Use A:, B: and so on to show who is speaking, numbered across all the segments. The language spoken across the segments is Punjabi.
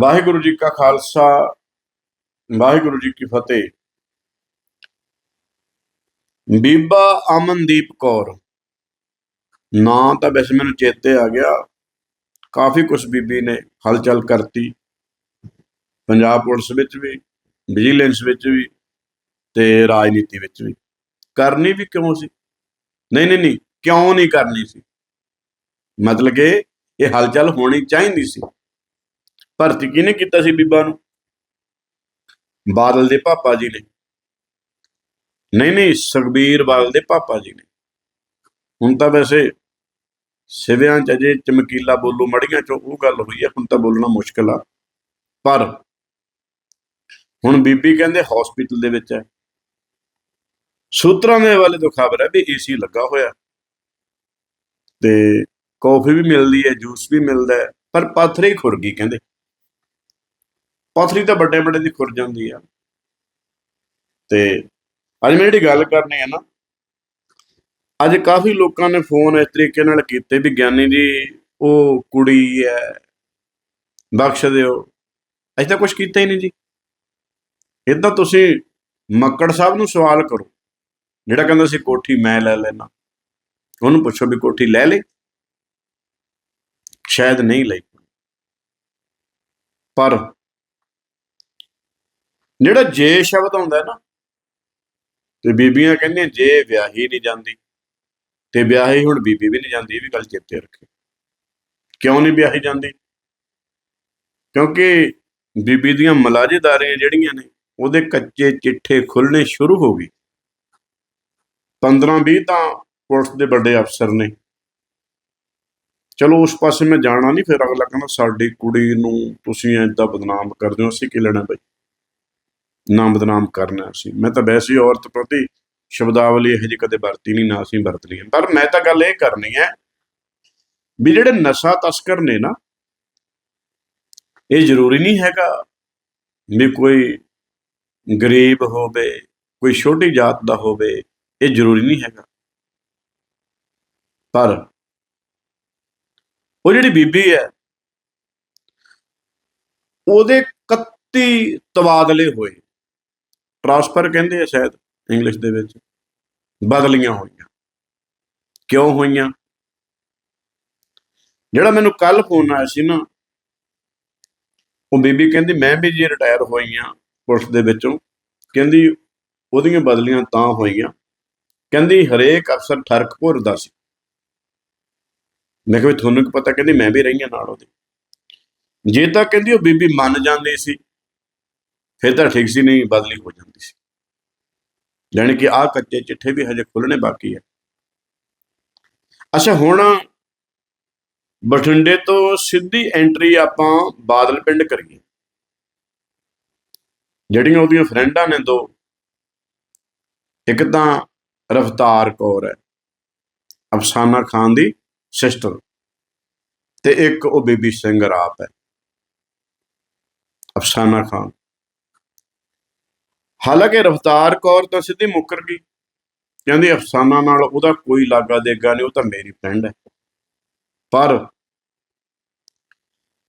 A: ਵਾਹਿਗੁਰੂ ਜੀ ਕਾ ਖਾਲਸਾ, ਵਾਹਿਗੁਰੂ ਜੀ ਕੀ ਫਤਿਹ। ਬੀਬਾ ਅਮਨਦੀਪ ਕੌਰ, ਨਾਂ ਤਾਂ ਵੈਸੇ ਮੈਨੂੰ ਚੇਤੇ ਆ ਗਿਆ, ਕਾਫੀ ਕੁਝ ਬੀਬੀ ਨੇ ਹਲਚਲ ਕਰਤੀ। ਪੰਜਾਬ ਪੁਲਿਸ ਵਿੱਚ ਵੀ, ਵਿਜੀਲੈਂਸ ਵਿੱਚ ਵੀ ਤੇ ਰਾਜਨੀਤੀ ਵਿੱਚ ਵੀ। ਕਰਨੀ ਵੀ ਕਿਉਂ ਸੀ? ਨਹੀਂ ਨਹੀਂ ਨਹੀਂ, ਕਿਉਂ ਨਹੀਂ ਕਰਨੀ ਸੀ? ਮਤਲਬ ਕਿ ਇਹ ਹਲਚਲ ਹੋਣੀ ਚਾਹੀਦੀ ਸੀ। ਭਰਤੀ ਕਿਹਨੇ ਕੀਤਾ ਸੀ ਬੀਬਾ ਨੂੰ? ਬਾਦਲ ਦੇ ਪਾਪਾ ਜੀ ਨੇ। ਨਹੀਂ ਨਹੀਂ, ਸੁਖਬੀਰ ਬਾਦਲ ਦੇ ਪਾਪਾ ਜੀ ਨੇ। ਹੁਣ ਤਾਂ ਵੈਸੇ ਸਿਵਿਆਂ ਚ ਅਜੇ ਚਮਕੀਲਾ ਬੋਲੂ ਮੜੀਆਂ ਚੋਂ ਉਹ ਗੱਲ ਹੋਈ ਹੈ ਹੁਣ ਤਾਂ ਬੋਲਣਾ ਮੁਸ਼ਕਲ ਆ। ਪਰ ਹੁਣ ਬੀਬੀ ਕਹਿੰਦੇ ਹਸਪੀਟਲ ਦੇ ਵਿੱਚ ਹੈ। ਸੂਤਰਾਂ ਦੇ ਹਵਾਲੇ ਤੋਂ ਖਬਰ ਹੈ ਵੀ ਏਸੀ ਲੱਗਾ ਹੋਇਆ। ਤੇ ਕੌਫੀ ਵੀ ਮਿਲਦੀ ਹੈ ਜੂਸ ਵੀ ਮਿਲਦਾ ਹੈ, ਪਰ ਪਾਥਰੇ ਖੁਰ ਗਈ ਕਹਿੰਦੇ। ਪਥਰੀ ਤਾਂ ਵੱਡੇ ਵੱਡੇ ਦੀ ਖੁਰ ਜਾਂਦੀ ਆ। ਤੇ ਅੱਜ ਮੈਂ ਜਿਹੜੀ ਗੱਲ ਕਰਨੀ ਹੈ ਨਾ, ਅੱਜ ਕਾਫੀ ਲੋਕਾਂ ਨੇ ਫੋਨ ਇਸ ਤਰੀਕੇ ਨਾਲ ਕੀਤੇ ਵੀ ਗਿਆਨੀ ਜੀ, ਉਹ ਕੁੜੀ ਹੈ ਬਖਸ਼ ਦਿਓ। ਅਸੀਂ ਤਾਂ ਕੁਝ ਕੀਤਾ ਹੀ ਨਹੀਂ ਜੀ। ਇਦਾਂ ਤੁਸੀਂ ਮੱਕੜ ਸਾਹਿਬ ਨੂੰ ਸਵਾਲ ਕਰੋ, ਜਿਹੜਾ ਕਹਿੰਦਾ ਸੀ ਕੋਠੀ ਮੈਂ ਲੈ ਲੈਣਾ ਉਹਨੂੰ ਪੁੱਛੋ ਵੀ ਕੋਠੀ ਲੈ ਲਈ? ਸ਼ਾਇਦ ਨਹੀਂ ਲਈ। ਪਰ ਜਿਹੜਾ ਜੇ ਸ਼ਬਦ ਆਉਂਦਾ ਨਾ, ਤੇ ਬੀਬੀਆਂ ਕਹਿੰਦੀਆਂ, ਜੇ ਵਿਆਹੀ ਨਹੀਂ ਜਾਂਦੀ, ਤੇ ਵਿਆਹੀ ਹੁਣ ਬੀਬੀ ਵੀ ਨਹੀਂ ਜਾਂਦੀ, ਇਹ ਵੀ ਗੱਲ ਚੇਤੇ ਰੱਖੇ ਕਿਉਂ ਨਹੀਂ ਵਿਆਹੀ ਜਾਂਦੀ? ਕਿਉਂਕਿ ਬੀਬੀ ਦੀਆਂ ਮਲਾਜੇਦਾਰੀਆਂ ਜਿਹੜੀਆਂ ਨੇ, ਉਹਦੇ ਕੱਚੇ ਚਿੱਠੇ ਖੁੱਲਣੇ ਸ਼ੁਰੂ ਹੋ ਗਏ। 15 20 ਤਾਂ ਪੁਲਿਸ ਦੇ ਵੱਡੇ ਅਫਸਰ ਨੇ। ਚਲੋ, ਉਸ ਪਾਸੇ ਮੈਂ ਜਾਣਾ ਨਹੀਂ, ਫਿਰ ਅਗਲਾ ਕਹਿੰਦਾ, ਸਾਡੀ ਕੁੜੀ ਨੂੰ ਤੁਸੀਂ ਏਦਾਂ ਬਦਨਾਮ ਕਰਦੇ ਹੋ, ਅਸੀਂ ਕੀ ਲੈਣਾ ਬਈ? ਨਾਮ ਬਦਨਾਮ ਕਰਨਾ ਅਸੀਂ ਮੈਂ ਤਾਂ ਵੈਸੇ ਔਰਤ ਪ੍ਰਤੀ ਸ਼ਬਦਾਵਲੀ ਇਹੋ ਜਿਹੀ ਕਦੇ ਵਰਤੀ ਨਹੀਂ, ਨਾ ਅਸੀਂ ਵਰਤ ਲਈ ਹੈ। ਪਰ ਮੈਂ ਤਾਂ ਗੱਲ ਇਹ ਕਰਨੀ ਹੈ ਵੀ ਜਿਹੜੇ ਨਸ਼ਾ ਤਸਕਰ ਨੇ ਨਾ, ਇਹ ਜ਼ਰੂਰੀ ਨਹੀਂ ਹੈਗਾ ਵੀ ਕੋਈ ਗਰੀਬ ਹੋਵੇ, ਕੋਈ ਛੋਟੀ ਜਾਤ ਦਾ ਹੋਵੇ, ਇਹ ਜ਼ਰੂਰੀ ਨਹੀਂ ਹੈਗਾ। ਪਰ ਉਹ ਜਿਹੜੀ ਬੀਬੀ ਹੈ, ਉਹਦੇ 31 ਤਬਾਦਲੇ ਹੋਏ। ਟ੍ਰਾਂਸਫਰ ਕਹਿੰਦੇ ਆ ਸ਼ਾਇਦ ਇੰਗਲਿਸ਼ ਦੇ ਵਿੱਚ। ਬਦਲੀਆਂ ਹੋਈਆਂ। ਕਿਉਂ ਹੋਈਆਂ? ਜਿਹੜਾ ਮੈਨੂੰ ਕੱਲ ਫੋਨ ਆਇਆ ਸੀ ਨਾ, ਉਹ ਬੀਬੀ ਕਹਿੰਦੀ, ਮੈਂ ਵੀ ਜੀ ਰਿਟਾਇਰ ਹੋਈ ਆ ਪੁਲਿਸ ਦੇ ਵਿੱਚੋਂ। ਕਹਿੰਦੀ, ਉਹਦੀਆਂ ਬਦਲੀਆਂ ਤਾਂ ਹੋਈਆਂ। ਕਹਿੰਦੀ, ਹਰੇਕ ਅਫਸਰ ਠਰਕ ਭੁਰਦਾ ਸੀ। ਮੈਂ ਕਿਹਾ ਵੀ ਤੁਹਾਨੂੰ ਕੀ ਪਤਾ? ਕਹਿੰਦੀ, ਮੈਂ ਵੀ ਰਹੀ ਹਾਂ ਨਾਲ ਉਹਦੇ। ਜੇ ਤਾਂ ਕਹਿੰਦੀ, ਉਹ ਬੀਬੀ ਮੰਨ ਜਾਂਦੀ ਸੀ। ਫਿਰ ਤਾਂ ਠੀਕ ਸੀ, ਨਹੀਂ ਬਦਲੀ ਹੋ ਜਾਂਦੀ ਸੀ। ਜਾਣੀ ਕਿ ਆਹ ਕੱਚੇ ਚਿੱਠੇ ਵੀ ਹਜੇ ਖੁੱਲਣੇ ਬਾਕੀ ਹੈ ਅੱਛਾ, ਹੁਣ ਬਠਿੰਡੇ ਤੋਂ ਸਿੱਧੀ ਐਂਟਰੀ ਆਪਾਂ ਬਾਦਲ ਪਿੰਡ ਕਰੀਏ। ਜਿਹੜੀਆਂ ਉਹਦੀਆਂ ਫਰੈਂਡਾਂ ਨੇ ਦੋ, ਇੱਕ ਤਾਂ ਰਫਤਾਰ ਕੌਰ ਹੈ, ਅਫਸਾਨਾ ਖਾਨ ਦੀ ਸਿਸਟਰ ਤੇ ਇੱਕ ਉਹ ਬੀਬੀ ਸਿੰਘ ਆਪ ਹੈ, ਅਫਸਾਨਾ ਖਾਨ। ਹਾਲਾਂਕਿ ਰਫਤਾਰ ਕੌਰ ਤਾਂ ਸਿੱਧੀ ਮੁੱਕਰ ਗਈ। ਕਹਿੰਦੀ ਅਫਸਾਨਾ ਨਾਲ ਉਹਦਾ ਕੋਈ ਲਾਗਾ ਦੇਗਾ ਨਹੀਂ, ਉਹ ਤਾਂ ਮੇਰੀ ਫਰੈਂਡ ਹੈ। ਪਰ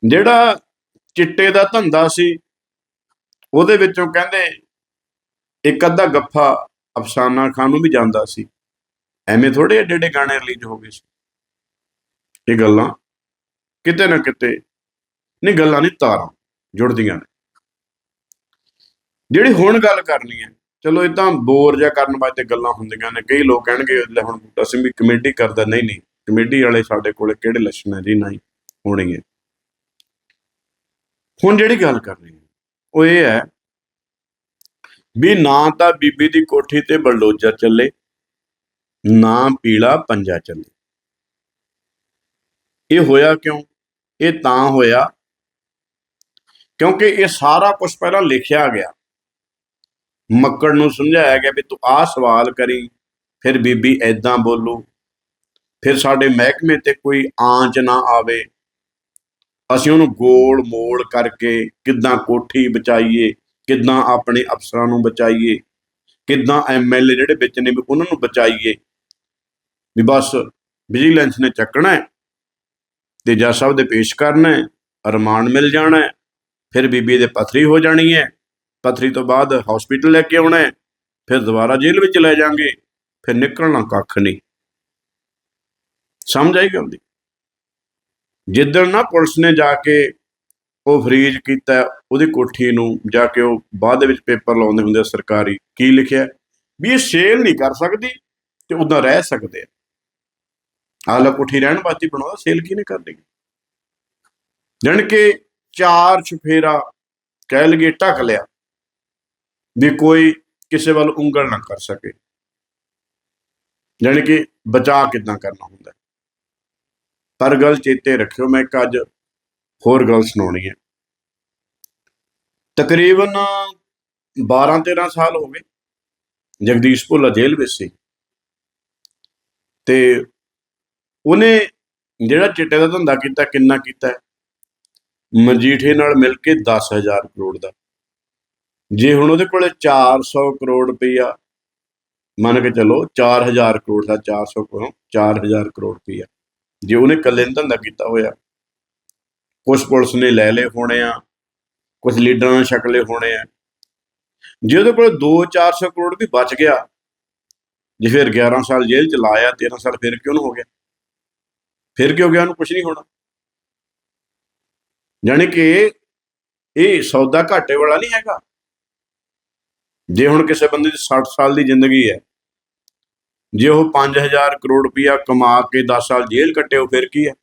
A: ਜਿਹੜਾ ਚਿੱਟੇ ਦਾ ਧੰਦਾ ਸੀ, ਉਹਦੇ ਵਿੱਚੋਂ ਕਹਿੰਦੇ ਇੱਕ ਅੱਧਾ ਗੱਫਾ ਅਫਸਾਨਾ ਖਾਨ ਨੂੰ ਵੀ ਜਾਂਦਾ ਸੀ। ਐਵੇਂ ਥੋੜੇ ਏਡੇ ਏਡੇ ਗਾਣੇ ਰਿਲੀਜ਼ ਹੋ ਗਏ ਸੀ। ਇਹ ਗੱਲਾਂ ਕਿਤੇ ਨਾ ਕਿਤੇ, ਨਹੀਂ ਗੱਲਾਂ ਨਹੀਂ, ਤਾਰਾਂ ਜੁੜਦੀਆਂ ਨੇ। ਜਿਹੜੀ ਹੁਣ ਗੱਲ ਕਰਨੀ ਹੈ, ਚਲੋ ਇਹ ਤਾਂ ਬੋਰ ਜਾਂ ਕਰਨ ਵਾਸਤੇ ਗੱਲਾਂ ਹੁੰਦੀਆਂ ਨੇ, ਕਈ ਲੋਕ ਕਹਿਣਗੇ, ਲੈ ਹੁਣ ਬੂਟਾ ਸਿੰਘ ਵੀ ਕਮੇਟੀ ਕਰਦਾ, ਨਹੀਂ ਨਹੀਂ, ਕਮੇਟੀ ਵਾਲੇ ਸਾਡੇ ਕੋਲੇ ਕਿਹੜੇ ਲੱਛਣ ਹੈ? ਜੀ ਨਹੀਂ, ਹੋਣੀ ਹੈ। ਹੁਣ ਜਿਹੜੀ ਗੱਲ ਕਰਨੀ ਹੈ, ਉਹ ਇਹ ਹੈ ਵੀ ਨਾ ਤਾਂ ਬੀਬੀ ਦੀ ਕੋਠੀ ਤੇ ਬਲਡੋਜ਼ਰ ਚੱਲੇ, ਨਾ ਪੀਲਾ ਪੰਜਾ ਚੱਲੇ। ਇਹ ਹੋਇਆ ਕਿਉਂ? ਇਹ ਤਾਂ ਹੋਇਆ ਕਿਉਂਕਿ ਇਹ ਸਾਰਾ ਕੁਝ ਪਹਿਲਾਂ ਲਿਖਿਆ ਗਿਆ। ਮੱਕੜ ਨੂੰ ਸਮਝਾਇਆ ਗਿਆ ਵੀ ਤੂੰ ਆਹ ਸਵਾਲ ਕਰੀ, ਫਿਰ ਬੀਬੀ ਐਦਾਂ ਬੋਲੂ, ਫਿਰ ਸਾਡੇ ਮਹਿਕਮੇ ਤੇ ਕੋਈ ਆਂਚ ਨਾ ਆਵੇ। ਅਸੀਂ ਉਹਨੂੰ ਗੋਲ ਮੋੜ ਕਰਕੇ ਕਿੱਦਾਂ ਕੋਠੀ ਬਚਾਈਏ, ਕਿੱਦਾਂ ਆਪਣੇ ਅਫਸਰਾਂ ਨੂੰ ਬਚਾਈਏ, ਕਿੱਦਾਂ ਐਮਐਲਏ ਜਿਹੜੇ ਵਿੱਚ ਨੇ ਵੀ ਉਹਨਾਂ ਨੂੰ ਬਚਾਈਏ। ਵੀ ਬਸ ਵਿਜੀਲੈਂਸ ਨੇ ਚੱਕਣਾ ਹੈ ਤੇ ਜੱਜ ਸਾਹਿਬ ਦੇ ਪੇਸ਼ ਕਰਨਾ ਹੈ, ਅਰਮਾਨ ਮਿਲ ਜਾਣਾ ਹੈ, ਫਿਰ ਬੀਬੀ ਦੇ ਪਥਰੀ ਹੋ ਜਾਣੀ ਹੈ। ਪਥਰੀ ਤੋਂ ਬਾਅਦ ਹਸਪੀਟਲ ਲੈ ਕੇ ਆਉਣਾ ਫਿਰ ਦੁਬਾਰਾ ਜੇਲ੍ਹ ਵਿੱਚ ਲੈ ਜਾਾਂਗੇ ਫਿਰ ਨਿਕਲਣਾ ਕੱਖ ਨਹੀਂ। ਸਮਝ ਆਈ ਗੱਲ ਦੀ? ਜਿੱਦਣ ਨਾ ਪੁਲਿਸ ਨੇ ਜਾ ਕੇ ਉਹ ਫਰੀਜ਼ ਕੀਤਾ, ਉਹਦੀ ਕੋਠੀ ਨੂੰ ਜਾ ਕੇ ਉਹ ਬਾਅਦ ਦੇ ਵਿੱਚ ਪੇਪਰ ਲਾਉਂਦੇ ਹੁੰਦੇ ਆ ਸਰਕਾਰੀ, ਕੀ ਲਿਖਿਆ? ਵੀ ਇਹ ਸੇਲ ਨਹੀਂ ਕਰ ਸਕਦੀ ਤੇ ਉਦਾਂ ਰਹਿ ਸਕਦੇ ਆ। ਆਲਾ ਕੋਠੀ ਰਹਿਣ ਵਾਸਤੇ ਬਣਾਉਂਦਾ ਸੇਲ ਕੀ ਨਹੀਂ ਕਰਨੀ ਜਣ ਕੇ ਚਾਰ ਚਫੇਰਾ ਕਹਿ ਲਗੇ ਢੱਕ ਲਿਆ। ਵੀ ਕੋਈ ਕਿਸੇ ਵੱਲ ਉਂਗਲ ਨਾ ਕਰ ਸਕੇ। ਜਾਣੀ ਕਿ ਬਚਾ ਕਿਦਾਂ ਕਰਨਾ ਹੁੰਦਾ ਹੈ। ਪਰ ਗੱਲ ਚੇਤੇ ਰੱਖਿਓ, ਮੈਂ ਇੱਕ ਅੱਜ ਹੋਰ ਗੱਲ ਸੁਣਾਉਣੀ ਹੈ। ਤਕਰੀਬਨ 12 13 ਸਾਲ ਹੋ ਗਏ ਜਗਦੀਸ਼ ਭੁੱਲਾ ਜੇਲ੍ਹ ਵਿੱਚ ਸੀ। ਤੇ ਉਹਨੇ ਜਿਹੜਾ ਚਿੱਟੇ ਦਾ ਧੰਦਾ ਕੀਤਾ, ਕਿੰਨਾ ਕੀਤਾ ਮਜੀਠੇ ਨਾਲ ਮਿਲ ਕੇ 10000 ਕਰੋੜ ਦਾ। ਜੇ ਹੁਣ ਉਹਦੇ ਕੋਲੇ 400 ਕਰੋੜ ਰੁਪਈਆ, ਮੰਨ ਕੇ ਚੱਲੋ 4000 ਕਰੋੜ ਦਾ 400 ਕੋਲੋਂ 4000 ਕਰੋੜ ਰੁਪਈਆ। ਜੇ ਉਹਨੇ ਇਕੱਲੇ ਨੇ ਧੰਦਾ ਕੀਤਾ ਹੋਇਆ ਕੁਝ ਪੁਲਿਸ ਨੇ ਲੈ ਲਏ ਹੋਣੇ ਆ ਕੁਝ ਲੀਡਰਾਂ ਨੇ ਛਕ ਹੋਣੇ ਆ। ਜੇ ਉਹਦੇ ਕੋਲ 2-400 ਕਰੋੜ ਵੀ ਬਚ ਗਿਆ, ਜੇ ਫਿਰ 11 ਸਾਲ ਜੇਲ੍ਹ ਚ ਲਾਇਆ 13 ਸਾਲ ਫਿਰ ਕਿਉਂ ਨੂੰ ਹੋ ਗਿਆ? ਫਿਰ ਕਿਉਂ ਗਿਆ? ਉਹਨੂੰ ਕੁਝ ਨਹੀਂ ਹੋਣਾ। ਯਾਨੀ ਕਿ ਇਹ ਸੌਦਾ ਘਾਟੇ ਵਾਲਾ ਨਹੀਂ ਹੈਗਾ। ਜੇ ਹੁਣ ਕਿਸੇ ਬੰਦੇ ਦੀ 60 ਸਾਲ ਦੀ ਜ਼ਿੰਦਗੀ ਹੈ, ਜੇ ਉਹ 5000 ਕਰੋੜ ਰੁਪਇਆ ਕਮਾ ਕੇ 10 ਸਾਲ ਜੇਲ੍ਹ ਕੱਟੇ, ਉਹ ਫਿਰ ਕੀ ਹੈ?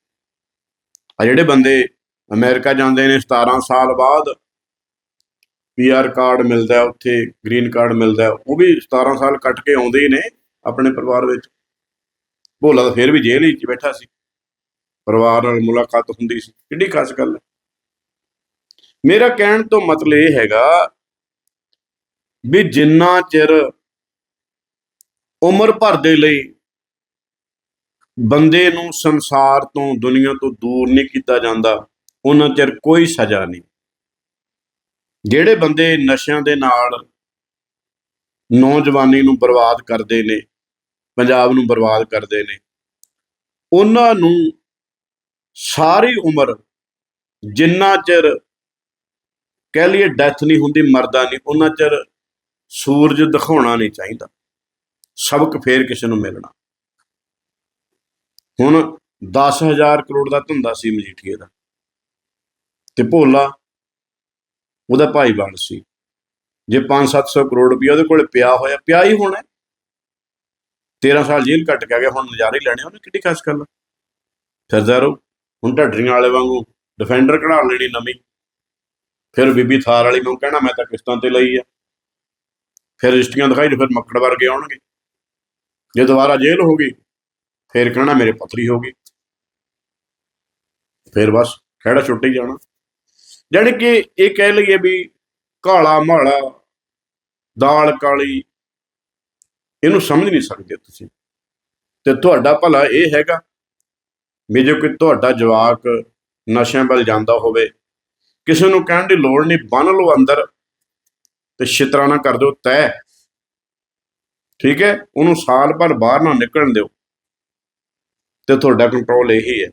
A: ਆ ਜਿਹੜੇ ਬੰਦੇ ਅਮਰੀਕਾ ਜਾਂਦੇ ਨੇ 17 ਸਾਲ ਬਾਅਦ ਪੀਆਰ ਕਾਰਡ ਮਿਲਦਾ ਉੱਥੇ, ਗ੍ਰੀਨ ਕਾਰਡ ਮਿਲਦਾ ਉਹ ਵੀ 17 ਸਾਲ ਕੱਟ ਕੇ ਆਉਂਦੇ ਹੀ ਨੇ ਆਪਣੇ ਪਰਿਵਾਰ ਵਿੱਚ। ਭੋਲਾ ਤਾਂ ਫਿਰ ਵੀ ਜੇਲ੍ਹ ਹੀ 'ਚ ਬੈਠਾ ਸੀ। ਪਰਿਵਾਰ ਨਾਲ ਮੁਲਾਕਾਤ ਹੁੰਦੀ ਸੀ। ਕਿੱਡੀ ਖਾਸ ਗੱਲ ਹੈ। ਮੇਰਾ ਕਹਿਣ ਤੋਂ ਮਤਲਬ ਇਹ ਹੈਗਾ ਵੀ ਜਿੰਨਾ ਚਿਰ ਉਮਰ ਭਰ ਦੇ ਲਈ ਬੰਦੇ ਨੂੰ ਸੰਸਾਰ ਤੋਂ, ਦੁਨੀਆ ਤੋਂ ਦੂਰ ਨਹੀਂ ਕੀਤਾ ਜਾਂਦਾ, ਉਹਨਾਂ ਚਿਰ ਕੋਈ ਸਜ਼ਾ ਨਹੀਂ। ਜਿਹੜੇ ਬੰਦੇ ਨਸ਼ਿਆਂ ਦੇ ਨਾਲ ਨੌਜਵਾਨੀ ਨੂੰ ਬਰਬਾਦ ਕਰਦੇ ਨੇ, ਪੰਜਾਬ ਨੂੰ ਬਰਬਾਦ ਕਰਦੇ ਨੇ, ਉਹਨਾਂ ਨੂੰ ਸਾਰੀ ਉਮਰ ਜਿੰਨਾ ਚਿਰ ਕਹਿ ਲਈਏ ਡੈਥ ਨਹੀਂ ਹੁੰਦੀ, ਮਰਦਾ ਨਹੀਂ, ਉਹਨਾਂ ਚਿਰ ਸੂਰਜ ਦਿਖਾਉਣਾ ਨਹੀਂ ਚਾਹੀਦਾ। ਸਬਕ ਫੇਰ ਕਿਸੇ ਨੂੰ ਮਿਲਣਾ। ਹੁਣ 10000 ਕਰੋੜ ਦਾ ਧੰਦਾ ਸੀ ਮਜੀਠੀਏ ਦਾ। ਤੇ ਭੋਲਾ, ਉਹਦਾ ਭਾਈਵਾਲ ਸੀ। ਜੇ 5-700 ਕਰੋੜ ਰੁਪਇਆ ਉਹਦੇ ਕੋਲ ਪਿਆ ਹੋਇਆ, ਪਿਆ ਹੀ ਹੋਣਾ। 13 ਸਾਲ ਜੇਲ੍ਹ ਕੱਟ ਕੇ ਗਿਆ, ਹੁਣ ਨਜ਼ਾਰੇ ਲੈਣੇ ਉਹਨੇ, ਕਿੱਡੀ ਖਾਸ ਗੱਲ ਆ। ਫਿਰਦਾ ਰਹੋ, ਹੁਣ ਢੱਡਰੀਆਂ ਵਾਲੇ ਵਾਂਗੂ ਡਿਫੈਂਡਰ ਕਢਾ ਲੈਣੀ ਨਵੀਂ। ਫਿਰ ਬੀਬੀ ਥਾਰ ਵਾਲੀ ਨੂੰ ਕਹਿਣਾ, ਮੈਂ ਤਾਂ ਕਿਸ਼ਤਾਂ ਤੇ ਲਈ ਆ। ਫਿਰ ਰਜਿਸਟਰੀਆਂ ਦਿਖਾਈ ਤੇ ਫਿਰ ਮੱਕੜ ਵਰਗੇ ਆਉਣਗੇ। ਜੇ ਦੁਬਾਰਾ ਜੇਲ੍ਹ ਹੋ ਗਈ, ਫਿਰ ਕਹਿਣਾ ਮੇਰੇ ਪਤਰੀ ਹੋ ਗਈ। ਫਿਰ ਬਸ ਖਹਿੜਾ ਛੁੱਟ ਹੀ ਜਾਣਾ। ਜਾਣੀ ਕਿ ਇਹ ਕਹਿ ਲਈਏ ਵੀ ਕਾਲਾ ਮਾਲਾ ਦਾਲ ਕਾਲੀ, ਇਹਨੂੰ ਸਮਝ ਨਹੀਂ ਸਕਦੇ ਤੁਸੀਂ। ਤੇ ਤੁਹਾਡਾ ਭਲਾ ਇਹ ਹੈਗਾ ਵੀ ਜੇ ਕੋਈ ਤੁਹਾਡਾ ਜਵਾਕ ਨਸ਼ਿਆਂ ਵੱਲ ਜਾਂਦਾ ਹੋਵੇ, ਕਿਸੇ ਨੂੰ ਕਹਿਣ ਦੀ ਲੋੜ ਨਹੀਂ, ਬੰਨ ਲਓ ਅੰਦਰ। ਤੇ ਛਿਤਰਾ ਨਾ ਕਰ ਦਿਓ, ਤੈ। ਠੀਕ ਹੈ? ਉਹਨੂੰ ਸਾਲ ਭਰ ਬਾਹਰ ਨਾ ਨਿਕਲਣ ਦਿਓ। ਤੇ ਤੁਹਾਡਾ ਕੰਟਰੋਲ ਇਹੀ ਹੈ।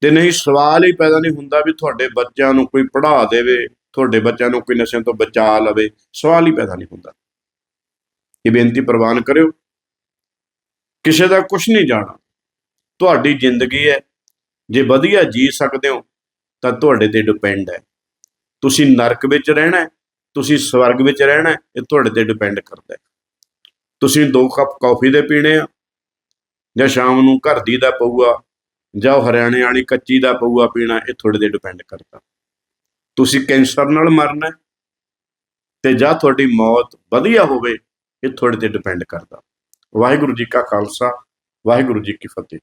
A: ਤੇ ਨਹੀਂ, ਸਵਾਲ ਹੀ ਪੈਦਾ ਨਹੀਂ ਹੁੰਦਾ ਵੀ ਤੁਹਾਡੇ ਬੱਚਿਆਂ ਨੂੰ ਕੋਈ ਪੜ੍ਹਾ ਦੇਵੇ, ਤੁਹਾਡੇ ਬੱਚਿਆਂ ਨੂੰ ਕੋਈ ਨਸ਼ਿਆਂ ਤੋਂ ਬਚਾ ਲਵੇ। ਸਵਾਲ ਹੀ ਪੈਦਾ ਨਹੀਂ ਹੁੰਦਾ। ਇਹ ਬੇਨਤੀ ਪ੍ਰਵਾਨ ਕਰਿਓ। ਕਿਸੇ ਦਾ ਕੁਝ ਨਹੀਂ ਜਾਣਾ। ਤੁਹਾਡੀ ਜ਼ਿੰਦਗੀ ਹੈ। ਜੇ ਵਧੀਆ ਜੀ ਸਕਦੇ ਹੋ, ਤਾਂ ਤੁਹਾਡੇ ਤੇ ਡਿਪੈਂਡ ਹੈ। ਤੁਸੀਂ ਨਰਕ ਵਿੱਚ ਰਹਿਣਾ ਤੁਸੀਂ ਸਵਰਗ ਵਿੱਚ ਰਹਿਣਾ ਇਹ ਤੁਹਾਡੇ ਤੇ ਡਿਪੈਂਡ ਕਰਦਾ ਹੈ। ਤੁਸੀਂ ਦੋ ਕੱਪ ਕਾਫੀ ਦੇ ਪੀਣੇ ਆ, ਜਾਂ ਸ਼ਾਮ ਨੂੰ ਘਰ ਦੀ ਦਾ ਪਊਆ, ਜਾਂ ਹਰਿਆਣੇ ਵਾਲੀ ਕੱਚੀ ਦਾ ਪਊਆ ਪੀਣਾ, ਇਹ ਤੁਹਾਡੇ ਤੇ ਡਿਪੈਂਡ ਕਰਦਾ। ਤੁਸੀਂ ਕੈਂਸਰ ਨਾਲ ਮਰਨਾ ਹੈ, ਤੇ ਜਾਂ ਤੁਹਾਡੀ ਮੌਤ ਵਧੀਆ ਹੋਵੇ, ਇਹ ਤੁਹਾਡੇ ਤੇ ਡਿਪੈਂਡ ਕਰਦਾ। ਵਾਹਿਗੁਰੂ ਜੀ ਕਾ ਖਾਲਸਾ, ਵਾਹਿਗੁਰੂ ਜੀ ਕੀ ਫਤਿਹ।